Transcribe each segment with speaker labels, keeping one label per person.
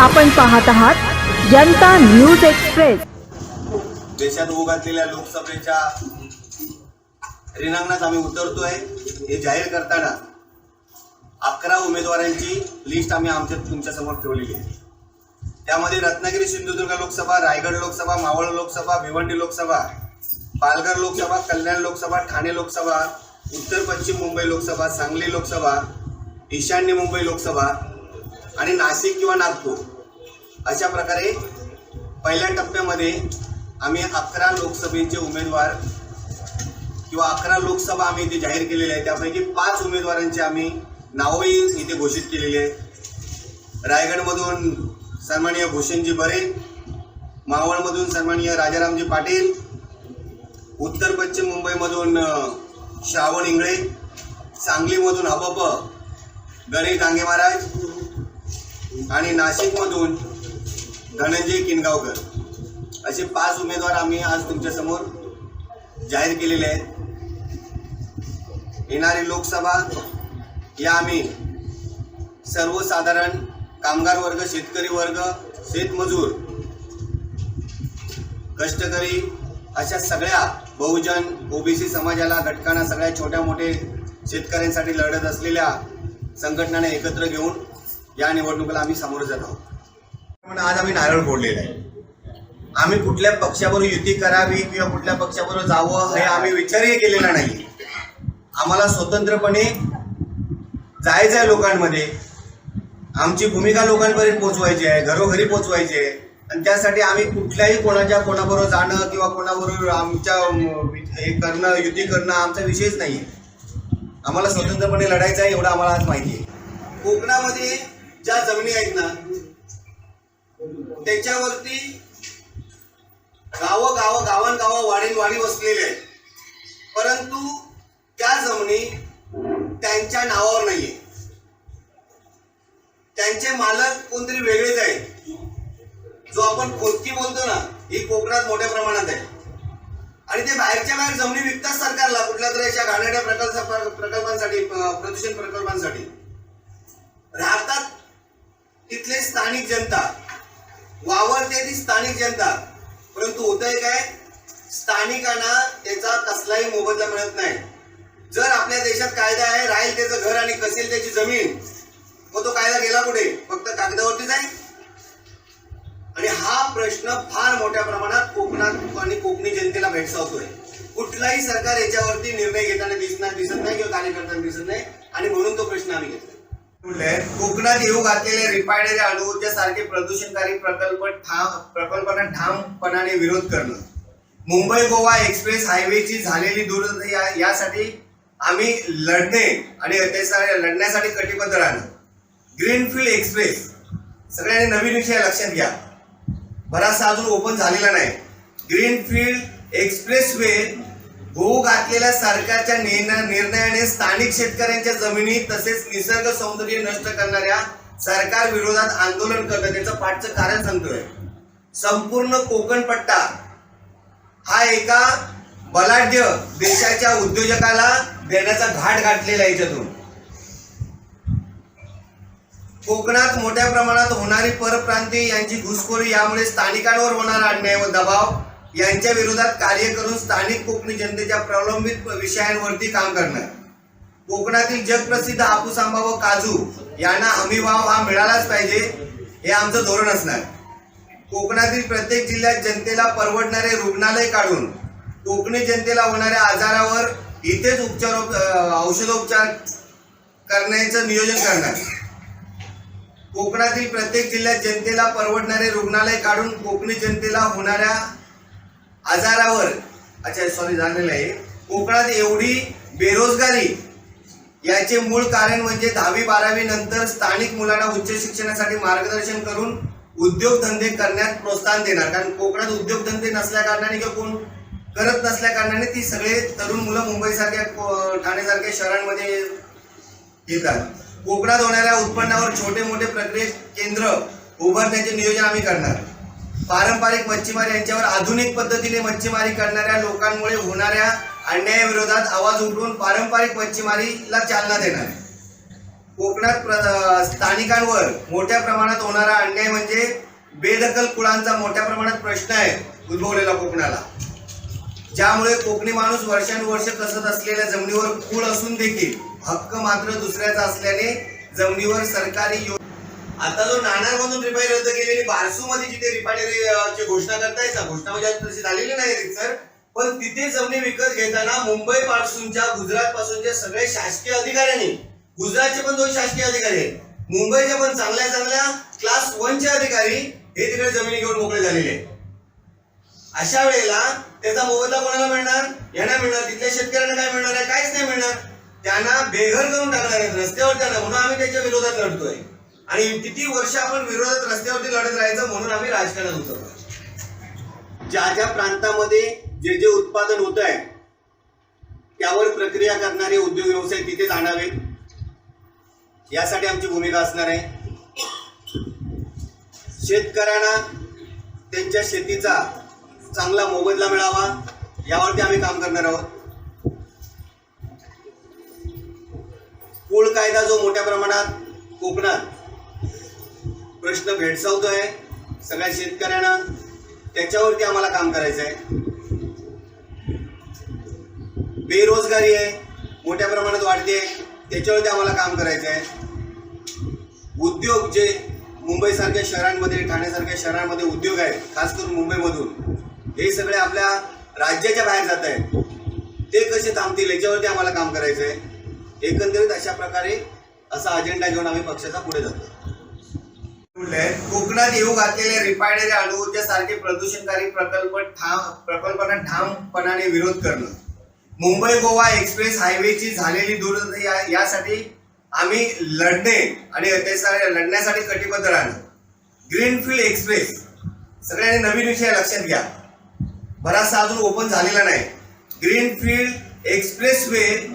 Speaker 1: आपण पाहत आहात जनता न्यूज एक्सप्रेस.
Speaker 2: देशात उघडलेल्या लोकसभेच्या रिनांगणात आम्ही उतरतोय हे जाहीर करताना अकरा उमेदवारांची लिस्ट आम्ही आमच्या तुमच्यासमोर ठेवलेली आहे. त्यामध्ये रत्नागिरी सिंधुदुर्ग लोकसभा रायगड लोकसभा मावळ लोकसभा भिवंडी लोकसभा पालघर लोकसभा कल्याण लोकसभा ठाणे लोकसभा उत्तर पश्चिम मुंबई लोकसभा सांगली लोकसभा ईशान्य मुंबई लोकसभा आणि नाशिक किंवा नागपूर अशा प्रकारे पहिल्या टप्प्यामध्ये आम्ही अकरा लोकसभेचे उमेदवार किंवा अकरा लोकसभा आम्ही इथे जाहीर केलेल्या आहे त्यापैकी पाच उमेदवारांची आम्ही नावंही इथे घोषित केलेली आहे रायगडमधून सन्माननीय भूषणजी बरे मावळमधून सन्माननीय राजारामजी पाटील उत्तर पश्चिम मुंबईमधून श्रावण इंगळे सांगलीमधून हबप गणेश डांगे महाराज आणि नाशिकमधून धनंजय किनगावकर. असे पाच उमेदवार आम्ही आज तुमच्यासमोर जाहीर केलेले आहेत. येणारी लोकसभा या आम्ही सर्वसाधारण कामगार वर्ग शेतकरी वर्ग शेतमजूर कष्टकरी अशा सगळ्या बहुजन ओबीसी समाजाला घटकांना सगळ्या छोट्या मोठे शेतकऱ्यांसाठी लढत असलेल्या संघटनांना एकत्र घेऊन या निवडणुकीला आम्ही सामोरं जात आहोत. पण आज आम्ही नारळ फोडलेला आहे. आम्ही कुठल्या पक्षाबरोबर युती करावी किंवा कुठल्या पक्षाबरोबर जावं हे आम्ही विचारही केलेला नाही. आम्हाला स्वतंत्रपणे जायचं आहे लोकांमध्ये. आमची भूमिका लोकांपर्यंत पोहोचवायची आहे घरोघरी पोहोचवायची आहे. आणि त्यासाठी आम्ही कुठल्याही कोणाच्या कोणाबरोबर जाणं किंवा कोणाबरोबर आमच्या हे करणं युती करणं आमचा विषयच नाही आहे आम्हाला स्वतंत्रपणे लढायचं आहे एवढं आम्हाला आज माहिती आहे. कोकणामध्ये ज्या जमिनी आहेत ना त्याच्यावरती गाव गाव गावां गाव वाडीन वाडी वसलेले आहेत. परंतु त्या जमिनी त्यांच्या नावावर नाहीये. त्यांचे मालक कोणतरी वेगळेच आहेत. जो आपण खोदकी बोलतो ना ही कोकणात मोठ्या प्रमाणात आहे. आणि ते बाहेरच्या बाहेर जमिनी विकतात सरकारला कुठल्या तरी अशा घाणेरड्या प्रकल्प प्रकल्पांसाठी प्रदूषण प्रकल्पांसाठी. राहतात तिथले स्थानिक जनता. वावरते ती स्थानिक जनता. परंतु होतंय काय? स्थानिकांना त्याचा कसलाही मोबदला मिळत नाही. जर आपल्या देशात कायदा आहे राहील त्याचं घर आणि कसेल त्याची जमीन मग तो कायदा गेला कुठे? फक्त कागदावरतीच आहे आणि हा प्रश्न फार मोठ्या प्रमाणात कोकणात आणि कोकणी जनतेला भेडसावतोय. कुठलाही सरकार याच्यावरती निर्णय घेताना दिसणार दिसत नाही किंवा कार्यकर्त्यांना दिसत नाही. आणि म्हणून तो प्रश्न आम्ही घेतला कोकणात येऊ घातलेल्या रिफायनरी अडवूच्या सारखे प्रदूषणकारी प्रकल्प ठाम प्रकल्पांना ठामपणाने विरोध करणं. मुंबई गोवा एक्सप्रेस हायवेची झालेली दुर्गती या- यासाठी आम्ही लढणे आणि त्यासाठी लढण्यासाठी कटिबद्ध राहणं. ग्रीनफील्ड एक्सप्रेस सगळ्यांनी नवीन विषय लक्षात घ्या. बराचसा अजून ओपन झालेला नाही. ग्रीनफील्ड एक्सप्रेस वे होऊ घातलेल्या सरकारच्या निर्णय- निर्णयाने स्थानिक शेतकऱ्यांच्या जमिनी तसेच निसर्ग सौंदर्य नष्ट करणाऱ्या सरकार विरोधात आंदोलन करणं त्याचं पाठचं कारण सांगतोय. संपूर्ण कोकण पट्टा हा एका बलाढ्य देशाच्या उद्योजकाला देण्याचा घाट गाठलेला आहे याच्यातून कोकणात मोठ्या प्रमाणात होणारी परप्रांतीय यांची घुसखोरी यामुळे स्थानिकांवर होणारा अन्याय व दबाव यांच्या विरोधात कार्य करून स्थानिक कोकणी जनतेच्या प्रलंबित विषयांवरती काम करणार. कोकणातील जगप्रसिद्ध आपूस आंबा व काजू यांना हमीभाव हा मिळालाच पाहिजे हे आमचं धोरण असणार. कोकणातील प्रत्येक जिल्ह्यात जनतेला परवडणारे रुग्णालय काढून कोकणी जनतेला होणाऱ्या आजारावर इथेच उपचार औषधोपचार करण्याचं नियोजन करणार. कोकणातील प्रत्येक जिल्ह्यात जनतेला परवडणारे रुग्णालय काढून कोकणी जनतेला होणाऱ्या आजारावर अच्छा सॉरी झालेलं आहे. कोकणात एवढी बेरोजगारी याचे मूळ कारण म्हणजे दहावी बारावी नंतर स्थानिक मुलांना उच्च शिक्षणासाठी मार्गदर्शन करून उद्योगधंदे करण्यात प्रोत्साहन देणार. कारण कोकणात उद्योगधंदे नसल्या कारणाने किंवा कोण करत नसल्या कारणाने ती सगळे तरुण मुलं मुंबईसारख्या ठाणेसारख्या शहरांमध्ये येतात. कोकणात होणाऱ्या उत्पन्नावर छोटे मोठे प्रक्रिये केंद्र उभारण्याचे नियोजन आम्ही करणार. पारंपरिक मच्छीमार यांच्यावर आधुनिक पद्धतीने मच्छीमारी करणाऱ्या लोकांमुळे होणाऱ्या अन्यायाविरोधात आवाज उठवून पारंपरिक मच्छीमारीला चालना देणार कोकणात स्थानिकांवर मोठ्या प्रमाणात होणारा अन्याय म्हणजे बेदखल कुळांचा मोठ्या प्रमाणात प्रश्न आहे उद्भवलेला कोकणाला. ज्यामुळे कोकणी माणूस वर्षानुवर्ष कसत असलेल्या जमिनीवर कुळ असून देखील हक्क मात्र दुसऱ्याचा असल्याने जमिनीवर सरकारी आता जो नाणारमधून रिफायनरी रद्द केलेली बारसू मध्ये जिथे रिफायनरी ची घोषणा करतायत ना घोषणा म्हणजे तशी झालेली नाही सर. पण तिथे जमिनी विकत घेताना मुंबई पासूनच्या गुजरात पासूनच्या सगळे शासकीय अधिकाऱ्यांनी गुजरातचे पण दोन शासकीय अधिकारी आहेत मुंबईचे पण चांगल्या चांगल्या क्लास वनचे अधिकारी हे तिकडे जमिनी घेऊन मोकळे झालेले आहेत. अशा वेळेला त्याचा मोबदला कोणाला मिळणार? यांना मिळणार. तिथल्या शेतकऱ्यांना काय मिळणार आहे? काहीच नाही मिळणार. त्यांना बेघर करून टाकणार आहेत. रस्त्यावर त्यांना म्हणून आम्ही त्याच्या विरोधात लढतोय. आणि किती वर्ष आपण विरोधात रस्त्यावरती लढत राहायचं म्हणून आम्ही राजकारणात होतो ज्या ज्या प्रांतामध्ये जे जे उत्पादन होत आहे त्यावर प्रक्रिया करणारे उद्योग व्यवसाय तिथेच आणावेत यासाठी आमची भूमिका असणार आहे. शेतकऱ्यांना त्यांच्या शेतीचा चांगला मोबदला मिळावा यावरती आम्ही काम करणार आहोत. कुळ कायदा जो मोठ्या प्रमाणात कोकणात प्रश्न भेडसावतोय सगळ्या शेतकऱ्यांना त्याच्यावरती आम्हाला काम करायचं आहे. बेरोजगारी आहे. मोठ्या प्रमाणात वाढते. त्याच्यावरती आम्हाला काम करायचं आहे. उद्योग जे मुंबईसारख्या शहरांमध्ये ठाण्यासारख्या शहरांमध्ये उद्योग आहेत खास करून मुंबईमधून हे सगळे आपल्या राज्याच्या बाहेर जात आहेत. ते कसे थांबतील याच्यावरती आम्हाला काम करायचं आहे. एकंदरीत अशा प्रकारे असा अजेंडा घेऊन आम्ही पक्षाचा पुढे जातो. कोकणात येऊ घातलेल्या रिफायनरी अणुऊर्जा सारखे प्रदूषणकारी प्रकल्प ठाम प्रकल्पांना ठामपणाने विरोध करणं. मुंबई गोवा एक्सप्रेस हायवेची झालेली दुरुस्ती या- यासाठी आम्ही लढणे आणि लढण्यासाठी कटिबद्ध राहणं. ग्रीनफील्ड एक्सप्रेस सगळ्यांनी नवीन विषय लक्षात घ्या. बराचसा अजून ओपन झालेला नाही. ग्रीनफील्ड एक्सप्रेस वे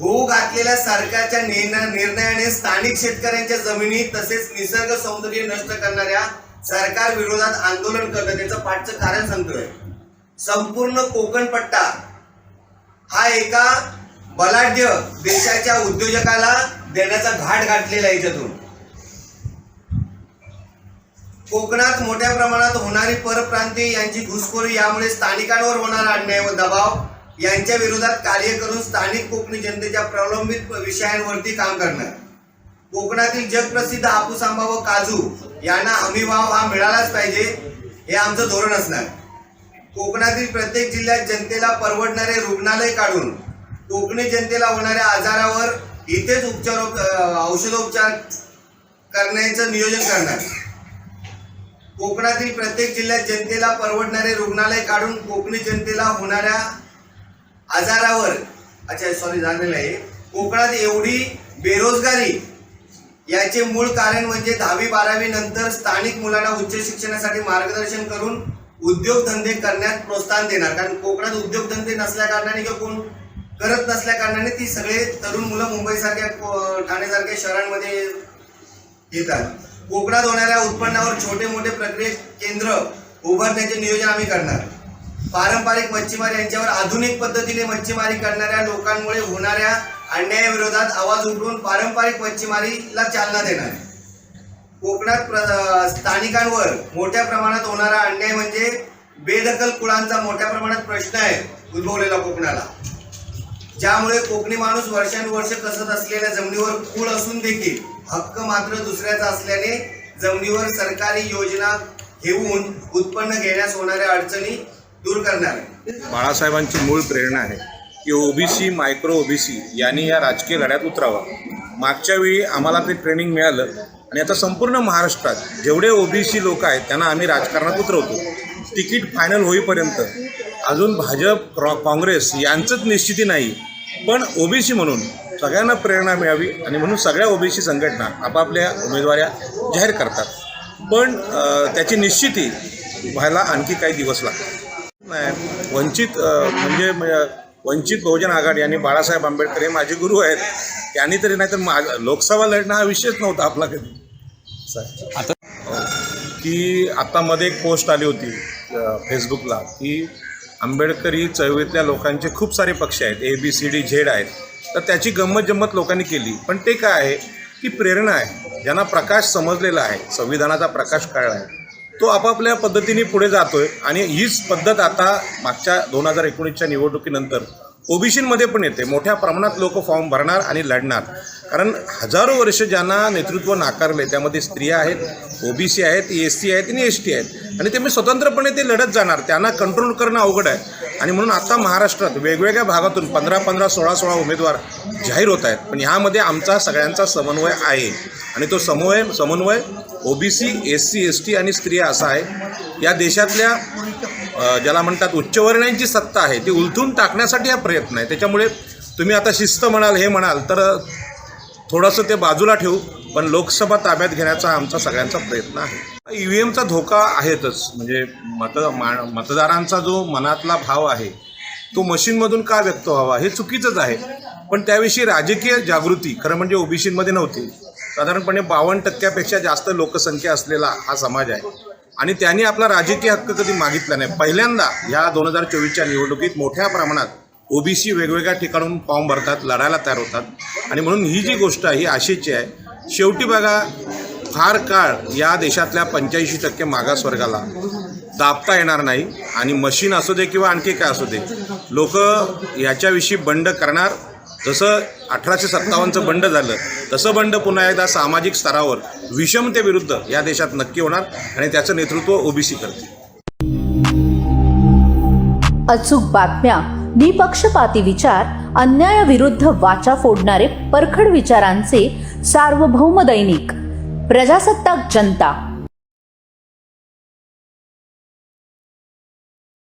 Speaker 2: होऊ घातलेल्या सरकारच्या निर्णय- निर्णयाने स्थानिक शेतकऱ्यांच्या जमिनी तसेच निसर्ग सौंदर्य नष्ट करणाऱ्या सरकार विरोधात आंदोलन करणं त्याचं पाठचं कारण सांगतोय. संपूर्ण कोकण पट्टा हा एका बलाढ्य देशाच्या उद्योजकाला देण्याचा घाट घातलेला आहे याच्यातून कोकणात मोठ्या प्रमाणात होणारी परप्रांतीय यांची घुसखोरी यामुळे स्थानिकांवर होणारा अन्याय व दबाव यांच्या विरोधात कार्य करून स्थानिक कोकणी जनतेच्या प्रलंबित विषयांवरती काम करणार. कोकणातील जगप्रसिद्ध हापूस आंबा व काजू यांना हमीभाव हा मिळालाच पाहिजे हे आमचं धोरण असणार. कोकणातील प्रत्येक जिल्ह्यात जनतेला परवडणारे रुग्णालय काढून कोकणी जनतेला होणाऱ्या आजारावर इथेच उपचार औषधोपचार करण्याचं नियोजन करणार. कोकणातील प्रत्येक जिल्ह्यात जनतेला परवडणारे रुग्णालय काढून कोकणी जनतेला होणाऱ्या आजारावर. अच्छा सॉरी झालेलं आहे. कोकणात एवढी बेरोजगारी. याचे मूळ कारण म्हणजे दहावी बारावी नंतर स्थानिक मुलांना उच्च शिक्षणासाठी मार्गदर्शन करून उद्योगधंदे करण्यात प्रोत्साहन देणार. कारण कोकणात उद्योगधंदे नसल्या कारणाने किंवा कोण करत नसल्या कारणाने ती सगळे तरुण मुलं मुंबईसारख्या ठाण्यासारख्या शहरांमध्ये येतात. कोकणात होणाऱ्या उत्पन्नावर छोटे मोठे प्रक्रिया केंद्र उभारण्याचे नियोजन आम्ही करणार. पारंपरिक मच्छीमार यांच्यावर आधुनिक पद्धतीने मच्छीमारी करणाऱ्या लोकांमुळे होणाऱ्या अन्यायाविरोधात आवाज उठवून पारंपरिक मच्छीमारीला चालना देणार कोकणात प्र- स्थानिकांवर मोठ्या प्रमाणात होणारा अन्याय म्हणजे बेदखल कुळांचा मोठ्या प्रमाणात प्रश्न आहे उद्भवलेला कोकणाला. ज्यामुळे कोकणी माणूस वर्षानुवर्ष कसत असलेल्या जमिनीवर कुळ असून देखील हक्क मात्र दुसऱ्याचा असल्याने जमिनीवर सरकारी योजना घेऊन उत्पन्न घेण्यास होणाऱ्या अडचणी दूर करणार. आहे
Speaker 3: बाळासाहेबांची मूळ प्रेरणा आहे की ओबीसी मायक्रो ओबीसी यांनी या राजकीय लढ्यात उतरावं. मागच्या वेळी आम्हाला ते ट्रेनिंग मिळालं आणि आता संपूर्ण महाराष्ट्रात जेवढे ओबीसी लोक आहेत त्यांना आम्ही राजकारणात उतरवतो. तिकीट फायनल होईपर्यंत अजून भाजप काँग्रेस यांचंच निश्चिती नाही पण ओबीसी म्हणून सगळ्यांना प्रेरणा मिळावी आणि म्हणून सगळ्या ओबीसी संघटना आपापल्या उमेदवाऱ्या जाहीर करतात. पण त्याची निश्चिती व्हायला आणखी काही दिवस लागतात. नाही वंचित म्हणजे म- वंचित बहुजन आघाडी आणि बाळासाहेब आंबेडकर हे माझे गुरु आहेत. त्यांनी तरी नाही तर माझ लोकसभा लढणं हा विषयच नव्हता आपला कधी. आता की आता मध्ये एक पोस्ट आली होती फेसबुकला की आंबेडकरी चळवळीतल्या लोकांचे खूप सारे पक्ष आहेत A B C D Z आहेत. तर त्याची गंमत जम्मत लोकांनी केली. पण ते काय आहे ती प्रेरणा आहे. ज्यांना प्रकाश समजलेला आहे संविधानाचा प्रकाश कळला आहे. तो आपापल्या पद्धतीने पुढे जातोय आणि हीच पद्धत आता मागच्या दोन हजार एकोणीसच्या निवडणुकीनंतर ओबीसीमध्ये पण येते. मोठ्या प्रमाणात लोक फॉर्म भरणार आणि लढणार. कारण हजारो वर्ष ज्यांना नेतृत्व नाकारले त्यामध्ये स्त्रिया आहेत ओबीसी आहेत एस सी आहेत आणि एस टी आहेत. आणि ते मी स्वतंत्रपणे ते लढत जाणार त्यांना कंट्रोल करणं अवघड आहे. आणि म्हणून आता महाराष्ट्रात वेगवेगळ्या भागातून पंधरा पंधरा सोळा सोळा उमेदवार जाहीर होत आहेत. पण ह्यामध्ये आमचा सगळ्यांचा समन्वय आहे. आणि तो समन्वय समन्वय OBC S C S T आणि स्त्रिया असा आहे. या देशातल्या ज्याला म्हणतात उच्चवर्णांची सत्ता आहे ती उलथून टाकण्यासाठी हा प्रयत्न आहे. त्याच्यामुळे तुम्ही आता शिस्त म्हणाल हे म्हणाल तर थोडंसं ते बाजूला ठेवू पण लोकसभा ताब्यात घेण्याचा आमचा सगळ्यांचा प्रयत्न आहे. ई व्ही एमचा धोका आहेतच. म्हणजे मत मा मतदारांचा जो मनातला भाव आहे तो मशीनमधून का व्यक्त व्हावा हे चुकीचंच आहे. पण त्याविषयी राजकीय जागृती खरं म्हणजे ओबीसीमध्ये नव्हती. साधारणपणे बावन्न टक्क्यापेक्षा जास्त लोकसंख्या असलेला हा समाज आहे. आणि त्यांनी आपला राजकीय हक्क कधी मागितला नाही. पहिल्यांदा या दोन हजार चोवीसच्या निवडणुकीत मोठ्या प्रमाणात ओबीसी वेगवेगळ्या ठिकाणून फॉर्म भरतात लढायला तयार होतात. आणि म्हणून ही जी गोष्ट आहे ही आशेची आहे. शेवटी बघा फार काळ या देशातल्या पंच्याऐंशी टक्के मागासवर्गाला दाबता येणार नाही. आणि मशीन असू दे किंवा आणखी काय असू दे लोक याच्याविषयी बंड करणार. जसं अठराशे सत्तावन्नचं बंड झालं तसं बंड पुन्हा एकदा सामाजिक स्तरावर विषमतेविरुद्ध या देशात नक्की होणार आणि त्याचं नेतृत्व ओबीसी करते
Speaker 4: अचूक बातम्या निपक्षपाती विचार अन्यायाविरुद्ध वाचा फोडणारे परखड विचारांचे सार्वभौम दैनिक प्रजासत्ताक जनता.